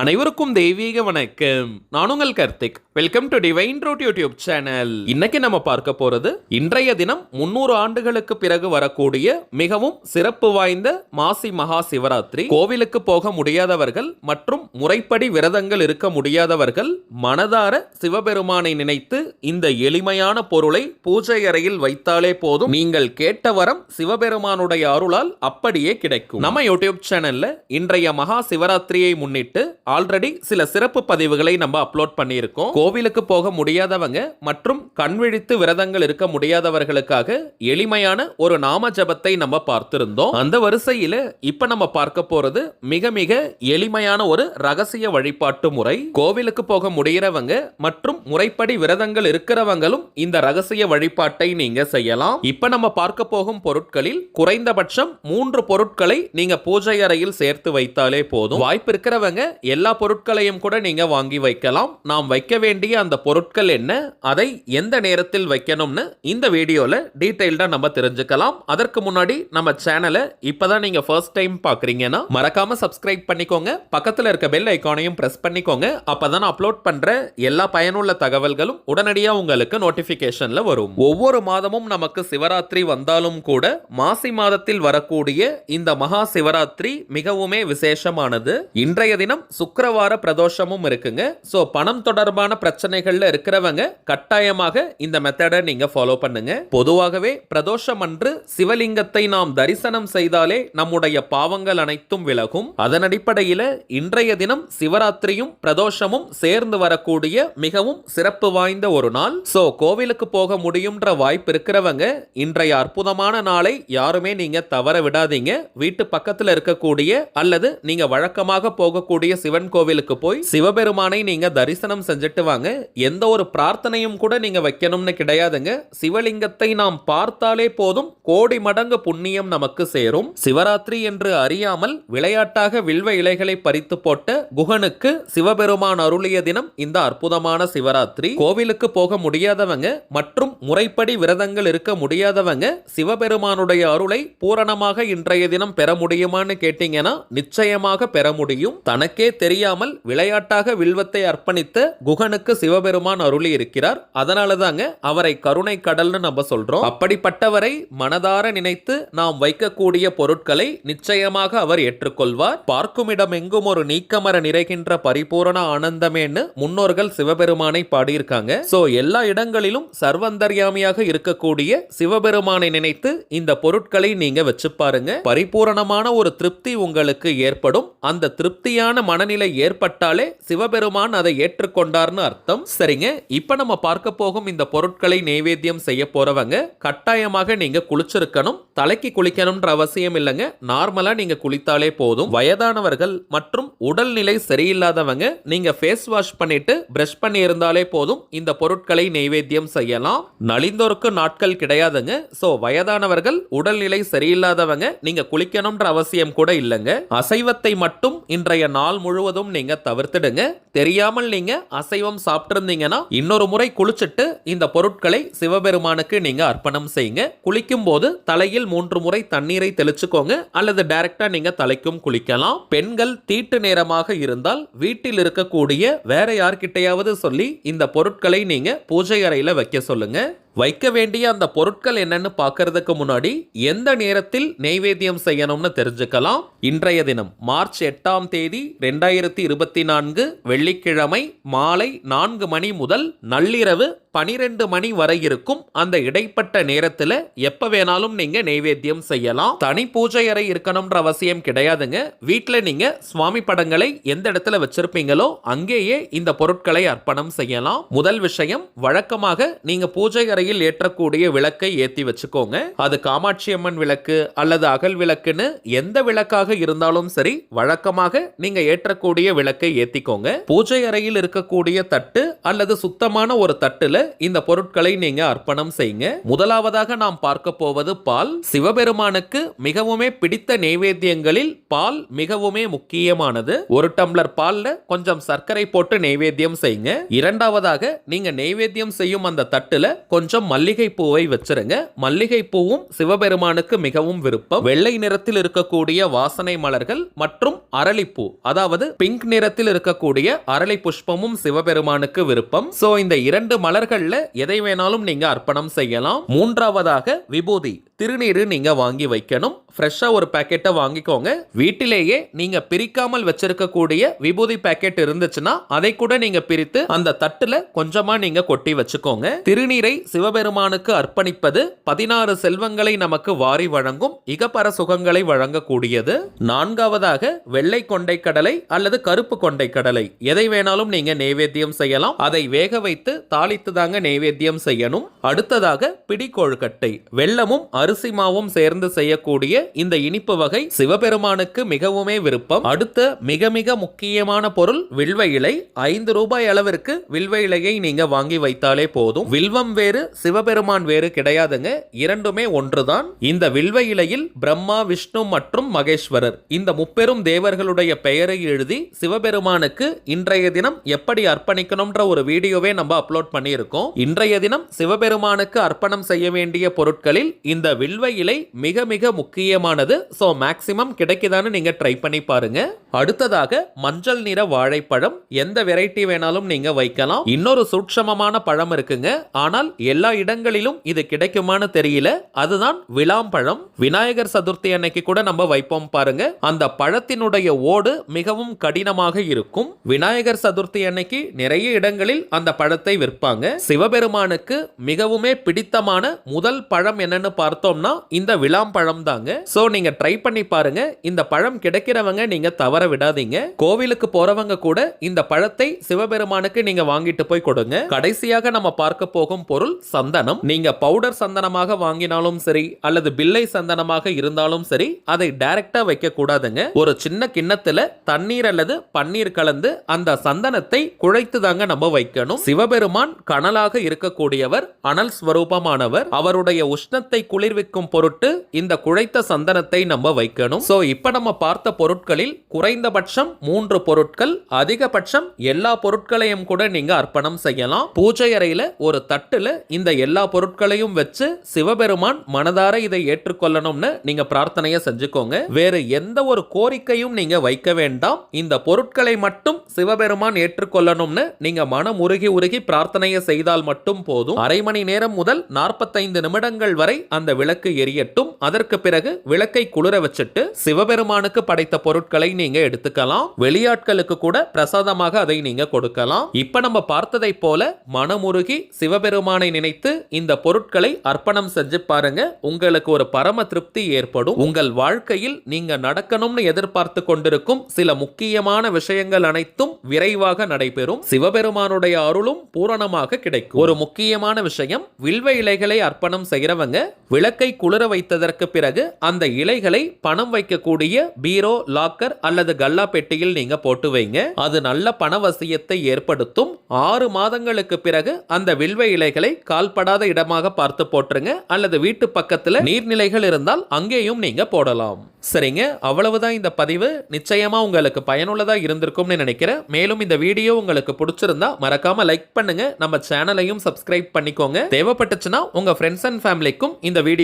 அனைவருக்கும் தெய்வீக வணக்கம். நான் உங்கள் Karthik. Welcome to divine road YouTube channel இன்னைக்கு நம்ம பார்க்க போறது இன்றைய தினம் முன்னூறு ஆண்டுகளுக்கு பிறகு வரக்கூடிய மிகவும் சிறப்பு வாய்ந்த மாசி மகா சிவராத்திரி. கோவிலுக்கு போக முடியாதவர்கள் மற்றும் முறைப்படி விரதங்கள் இருக்க முடியாதவர்கள் மனதார சிவபெருமானை நினைத்து இந்த எளிமையான பொருளை பூஜை அறையில் வைத்தாலே போதும். நீங்கள் கேட்ட வரம் சிவபெருமானுடைய அருளால் அப்படியே கிடைக்கும். நம்ம யூடியூப் சேனல்ல இன்றைய மகா சிவராத்திரியை முன்னிட்டு ஆல்ரெடி சில சிறப்பு பதிவுகளை நம்ம அப்லோட் பண்ணியிருக்கோம். கோவிலுக்கு போக முடியாதவங்க மற்றும் கண்விழித்து விரதங்கள் இருக்க முடியாதவர்களுக்காக எளிமையான ஒரு நாம ஜபத்தை நம்ம பார்த்திருந்தோம். அந்த வரிசையில இப்ப நம்ம பார்க்க போறது மிக மிக எளிமையான ஒரு ரகசிய வழிபாட்டு முறை. கோவிலுக்கு போக முடிகிறவங்க மற்றும் முறைப்படி விரதங்கள் இருக்கிறவங்களும் இந்த ரகசிய வழிபாட்டை நீங்க செய்யலாம். இப்ப நம்ம பார்க்க போகும் பொருட்களில் குறைந்தபட்சம் மூன்று பொருட்களை நீங்க பூஜை அறையில் சேர்த்து வைத்தாலே போதும். வாய்ப்பு இருக்கிறவங்க எல்லா பொருட்களையும் கூட நீங்க வாங்கி வைக்கலாம். நாம் வைக்க வேண்டிய அந்த பொருட்கள் என்ன? அதை எந்த நேரத்தில் வைக்கணும்னு இந்த வீடியோவில் டீடைல்டா நம்ம தெரிஞ்சுக்கலாம். அதற்கு முன்னாடி நம்ம சேனலை இப்பதான் நீங்க ஃபர்ஸ்ட் டைம் பார்க்குறீங்கன்னா மறக்காம சப்ஸ்கிரைப் பண்ணிக்கோங்க. பக்கத்துல இருக்க பெல் ஐக்கானையும் பிரஸ் பண்ணிக்கோங்க. அப்பதான் அப்லோட் பண்ற எல்லா பயனுள்ள தகவல்களும் உடனடியா உங்களுக்கு நோட்டிஃபிகேஷனில் வரும். ஒவ்வொரு மாதமும் நமக்கு சிவராத்திரி வந்தாலும் கூட மாசி மாதத்தில் வரக்கூடிய இந்த மகா சிவராத்திரி மிகவுமே விசேஷமானது. இன்றைய தினம் சுக்கரவார பிரதோஷமும் இருக்குங்க. ஸோ பணம் தொடர்பான பிரச்சனைகள்ல இருக்கிறவங்க கட்டாயமாக இந்த மெத்தடை நீங்க ஃபாலோ பண்ணுங்க. பொதுவாகவே பிரதோஷம் அன்று சிவலிங்கத்தை நாம் தரிசனம் செய்தாலே நம்முடைய பாவங்கள் அனைத்தும் விலகும். அதன் அடிப்படையில் இன்றைய தினம் சிவராத்திரியும் பிரதோஷமும் சேர்ந்து வரக்கூடிய மிகவும் சிறப்பு வாய்ந்த ஒரு நாள். ஸோ கோவிலுக்கு போக முடியும்ன்ற வாய்ப்பு இருக்கிறவங்க இன்றைய அற்புதமான நாளை யாருமே நீங்க தவற விடாதீங்க. வீட்டு பக்கத்துல இருக்கக்கூடிய அல்லது நீங்க வழக்கமாக போகக்கூடிய சிவன் கோவிலுக்கு போய் சிவபெருமானை நீங்க தரிசனம் செஞ்சுட்டு வாங்க. எந்த ஒரு பிரார்த்தனையும் கூட நீங்க வைக்கணும்னு கிடையாதுங்க. சிவலிங்கத்தை நாம் பார்த்தாலே போதும். கோடி மடங்கு புண்ணியம் நமக்கு சேரும். சிவராத்திரி என்று அறியாமல் விளையாட்டாக வில்வ இலைகளை பறித்து போட்ட குகனுக்கு சிவபெருமான் அருளிய தினம் இந்த அற்புதமான சிவராத்திரி. கோவிலுக்கு போக முடியாதவங்க மற்றும் முறைப்படி விரதங்கள் இருக்க முடியாதவங்க சிவபெருமானுடைய அருளை பூரணமாக இன்றைய தினம் பெற முடியுமான்னு கேட்டீங்கன்னா நிச்சயமாக பெற முடியும். தனக்கே தெரியாமல் விளையாட்டாக வில்வத்தை அர்ப்பணித்த குகனுக்கு சிவபெருமான் அருளி இருக்கிறார் அதனால தாங்க அவரை கருணை கடல்னு நம்ம சொல்றோம். அப்படிப்பட்டவரை மனதார நினைத்து நாம் வைக்கக்கூடிய பொருட்களை நிச்சயமாக அவர் ஏற்றுக்கொள்வார். பார்க்கும் இடம் எங்கும் ஒரு நீக்கமர நிறைகின்ற பரிபூரண ஆனந்தமேன்னு முன்னோர்கள் சிவபெருமானை பாடியிருக்காங்க. சோ எல்லா இடங்களிலும் சர்வந்தர்யாமியாக இருக்கக்கூடிய சிவபெருமானை நினைத்து இந்த பொருட்களை நீங்க வச்சு பாருங்க. பரிபூரணமான ஒரு திருப்தி உங்களுக்கு ஏற்படும். அந்த திருப்தியான மனநிலை ஏற்பட்டாலே சிவபெருமான் அதை ஏற்றுக்கொண்டார்னு அர்த்தம். சரிங்க. இப்ப நம்ம பார்க்க போகும் இந்த பொருட்களை நைவேத்தியம் செய்ய போறவங்க கட்டாயமாக நீங்க குளிச்சிருக்கணும். தலைக்கு குளிக்கணும்ன்ற அவசியம் இல்லைங்க. நார்மலா நீங்க குளித்தாலே போதும். வயதானவர்கள் மற்றும் உடல்நிலை சரியில்லாதவங்க நீங்க ஃபேஸ் வாஷ் பண்ணிட்டு பிரஷ் பண்ணி இருந்தாலே போதும். இந்த பொருட்களை நைவேத்தியம் செய்யலாம். நலிந்தோருக்கு நாட்கள் கிடையாதுங்க. சோ வயதானவர்கள் உடல்நிலை சரியில்லாதவங்க நீங்க குளிக்கணும்ன்ற அவசியம் கூட இல்லைங்க. அசைவத்தை மட்டும் இன்றைய நாள் முழு முழுவதும் நீங்க தவிர்த்துடுங்க. தெரியாமல் நீங்க அசைவம் சாப்பிட்டிருந்தீங்கன்னா இன்னொரு முறை குளிச்சுட்டு இந்த பொருட்களை சிவபெருமானுக்கு நீங்க அர்ப்பணம் செய்யுங்க. குளிக்கும் போது தலையில் மூன்று முறை தண்ணீரை தெளிச்சுக்கோங்க. அல்லது டைரக்டா நீங்க தலைக்கும் குளிக்கலாம். பெண்கள் தீட்டு நேரமாக இருந்தால் வீட்டில் இருக்கக்கூடிய வேற யார்கிட்டையாவது சொல்லி இந்த பொருட்களை நீங்க பூஜை அறையில வைக்க சொல்லுங்க. வைக்க வேண்டிய அந்த பொருட்கள் என்னன்னு பார்க்கறதுக்கு முன்னாடி எந்த நேரத்தில் நெய்வேத்தியம் செய்யணும்னு தெரிஞ்சுக்கலாம். இன்றைய தினம் மார்ச் எட்டாம் தேதி ரெண்டாயிரத்தி இருபத்தி நான்கு வெள்ளிக்கிழமை மாலை நான்கு மணி முதல் நள்ளிரவு பனிரெண்டு மணி வரை இருக்கும் அந்த இடைப்பட்ட நேரத்தில் எப்ப வேணாலும் நீங்க நெய்வேத்தியம் செய்யலாம். தனி பூஜை அறை இருக்கணும்ன்ற அவசியம் கிடையாதுங்க. வீட்டில் நீங்க சுவாமி படங்களை எந்த இடத்துல வச்சிருப்பீங்களோ அங்கேயே இந்த பொருட்களை அர்ப்பணம் செய்யலாம். முதல் விஷயம் வழக்கமாக நீங்க பூஜை அறை முறையில் ஏற்றக்கூடிய விளக்கை ஏத்தி வச்சுக்கோங்க. அது காமாட்சி அம்மன் விளக்கு அல்லது அகல் விளக்குன்னு எந்த விளக்காக இருந்தாலும் சரி வழக்கமாக நீங்க ஏற்றக்கூடிய விளக்கை ஏத்திக்கோங்க. பூஜை அறையில் இருக்கக்கூடிய தட்டு அல்லது சுத்தமான ஒரு தட்டுல இந்த பொருட்களை நீங்க அர்ப்பணம் செய்யுங்க. முதலாவதாக நாம் பார்க்க போவது பால். சிவபெருமானுக்கு மிகவுமே பிடித்த நெய்வேத்தியங்களில் பால் மிகவுமே முக்கியமானது. ஒரு டம்ளர் பால்ல கொஞ்சம் சர்க்கரை போட்டு நெய்வேத்தியம் செய்யுங்க. இரண்டாவதாக நீங்க நெய்வேத்தியம் செய்யும் அந்த தட்டுல கொஞ்சம் கொஞ்சம் மல்லிகைப்பூவை வச்சிருங்க. மல்லிகைப்பூவும் சிவபெருமானுக்கு மிகவும் விருப்பம். வெள்ளை நிறத்தில் இருக்கக்கூடிய வாசனை மலர்கள் மற்றும் அரளிப்பூ அதாவது பிங்க் நிறத்தில் இருக்கக்கூடிய அரளி புஷ்பமும் சிவபெருமானுக்கு விருப்பம். சோ இந்த இரண்டு மலர்கள்ல எதை வேணாலும் நீங்க அர்ப்பணம் செய்யலாம். மூன்றாவதாக விபூதி. திருநீர் நீங்கள் வாங்கி வைக்கணும். ஃப்ரெஷ்ஷாக ஒரு பாக்கெட்டை வாங்கிக்கோங்க. வீட்டிலேயே நீங்கள் பிரிக்காமல் வச்சிருக்கக்கூடிய விபூதி பாக்கெட் இருந்துச்சுன்னா அதை கூட நீங்கள் பிரித்து அந்த தட்டில் கொஞ்சமாக நீங்கள் கொட்டி வச்சுக்கோங்க. திருநீரை சிவபெருமானுக்கு அர்ப்பணிப்பது பதினாறு செல்வங்களை நமக்கு வாரி வழங்கும் இகப்பர சுகங்களை வழங்கக்கூடியது. நான்காவதாக வெள்ளை கொண்டை கடலை அல்லது கருப்பு கொண்டை கடலை. எதை வேணாலும் நீங்கள் நெய்வேத்தியம் செய்யலாம். அதை வேக வைத்து தாளித்து தாங்க நெய்வேத்தியம் செய்யணும். அடுத்ததாக பிடி கொழுக்கட்டை வெல்லமும் அரிசி மாவும் சேர்ந்து செய்யக்கூடிய இந்த இனிப்பு வகை சிவபெருமானுக்கு மிகவுமே விருப்பம். அடுத்த மிக மிக முக்கியமான பொருள் வில்வ இலை. ஐந்து ரூபாய் அளவிற்கு வில்வ இலையை நீங்க வாங்கி வைத்தாலே போதும். வில்வம் வேறு சிவபெருமான் வேறு கிடையாதுங்க. இரண்டுமே ஒன்றுதான். இந்த வில்வ இலையில் பிரம்மா விஷ்ணு மற்றும் மகேஸ்வரர். இந்த முப்பெரும் தேவர்களுடைய பெயரை எழுதி சிவபெருமானுக்கு இன்றைய தினம் எப்படி அர்ப்பணிக்கணும்ன்ற ஒரு வீடியோவே நம்ம அப்லோட் பண்ணியிருக்கோம். இன்றைய தினம் சிவபெருமானுக்கு அர்ப்பணம் செய்ய வேண்டிய பொருட்களில் இந்த வில்வ இலை மிக மிக முக்கியமானது. ஸோ மேக்சிமம் கிடைக்குதான்னு நீங்க ட்ரை பண்ணி பாருங்க. அடுத்ததாக மஞ்சள் நிற வாழைப்பழம் எந்த வெரைட்டி வேணாலும் நீங்க வைக்கலாம். இன்னொரு சூட்சமமான பழம் இருக்குங்க. ஆனால் எல்லா இடங்களிலும் இது கிடைக்குமான்னு தெரியல. அதுதான் விளாம்பழம். விநாயகர் சதுர்த்தி அன்னைக்கு கூட நம்ம வைப்போம் பாருங்க. அந்த பழத்தினுடைய ஓடு மிகவும் கடினமாக இருக்கும். விநாயகர் சதுர்த்தி அன்னைக்கு நிறைய இடங்களில் அந்த பழத்தை விற்பாங்க. சிவபெருமானுக்கு மிகவுமே பிடித்தமான முதல் பழம் என்னன்னு பார்த்தோம்னா இந்த விளாம்பழம் தாங்க. சோ நீங்க ட்ரை பண்ணி பாருங்க. இந்த பழம் கிடைக்கிறவங்க நீங்க தவற விடாதீங்க. கோவிலுக்கு போறவங்க கூட இந்த பழத்தை சிவபெருமானுக்கு நீங்க வாங்கிட்டு போய் கொடுங்க. கடைசியாக நம்ம பார்க்க போகும் பொருள் சந்தனம். நீங்க பவுடர் சந்தனமாக வாங்கினாலும் சரி அல்லது பில்லை சந்தனமாக இருந்தாலும் சரி அதை டைரக்டா வைக்க கூடாதுங்க ஒரு சின்ன கிண்ணத்துல தண்ணீர் அல்லது பன்னீர் கலந்து அந்த சந்தனத்தை குழைத்து தாங்க நம்ம வைக்கணும். சிவபெருமான் கனலாக இருக்கக்கூடியவர் அனல் ஸ்வரூபமானவர். அவருடைய உஷ்ணத்தை குளிர் குளிர்விக்கும் பொருட்டு இந்த குழைத்த சந்தனத்தை நம்ம வைக்கணும். சோ இப்ப நம்ம பார்த்த பொருட்களில் குறைந்தபட்சம் மூன்று பொருட்கள் அதிகபட்சம் எல்லா பொருட்களையும் கூட நீங்க அர்ப்பணம் செய்யலாம். பூஜை அறையில ஒரு தட்டுல இந்த எல்லா பொருட்களையும் வச்சு சிவபெருமான் மனதார இதை ஏற்றுக்கொள்ளணும்னு நீங்க பிரார்த்தனையை செஞ்சுக்கோங்க. வேறு எந்த ஒரு கோரிக்கையும் நீங்க வைக்க வேண்டாம். இந்த பொருட்களை மட்டும் சிவபெருமான் ஏற்றுக்கொள்ளணும்னு நீங்க மனம் உருகி உருகி பிரார்த்தனையை செய்தால் மட்டும் போதும். அரை மணி நேரம் முதல் நாற்பத்தைந்து நிமிடங்கள் வரை அந்த விளக்கு எரியட்டும். அதற்கு பிறகு விளக்கை குளிர வச்சுட்டு சிவபெருமானுக்கு படைத்த பொருட்களை நீங்க எடுத்துக்கலாம். வெளியாட்களுக்கு கூட பிரசாதமாக அதை நீங்க கொடுக்கலாம். இப்ப நம்ம பார்த்ததை போல மனமுருகி சிவபெருமானை நினைத்து இந்த பொருட்களை அர்ப்பணம் செஞ்சு பாருங்க. உங்களுக்கு ஒரு பரம திருப்தி ஏற்படும். உங்கள் வாழ்க்கையில் நீங்க நடக்கணும்னு எதிர்பார்த்து கொண்டிருக்கும் சில முக்கியமான விஷயங்கள் அனைத்தும் விரைவாக நடைபெறும். சிவபெருமானுடைய அருளும் பூரணமாக கிடைக்கும். ஒரு முக்கியமான விஷயம் வில்வ இலைகளை அர்ப்பணம் செய்கிறவங்க விளக்கு குளிர வைத்ததற்கு பிறகு அந்த இலைகளை பணம் வைக்கக்கூடிய பீரோ லாக்கர் அல்லது கல்லா பெட்டியில் நீங்க போட்டு வைங்க. அது நல்ல பணவசியத்தை ஏற்படுத்தும். ஆறு மாதங்களுக்கு பிறகு அந்த வில்வ இலைகளை கால்படாத இடமாக பார்த்து போட்டுருங்க. அல்லது வீட்டு பக்கத்துல நீர்நிலைகள் இருந்தால் அங்கேயும் நீங்க போடலாம். சரிங்க? அவ்வளவுதான் இந்த பதிவு. நிச்சயமா உங்களுக்கு பயனுள்ளதா இருந்திருக்கும்னு நினைக்கிறேன். மேலும் இந்த வீடியோ உங்களுக்கு பிடிச்சிருந்தா மறக்காம லைக் பண்ணுங்க. நம்ம சேனலையும் சப்ஸ்கிரைப் பண்ணிக்கோங்க. தேவைப்பட்டுச்சுன்னா உங்க ஃப்ரெண்ட்ஸ் அண்ட் ஃபேமிலிக்கும் இந்த வீடியோ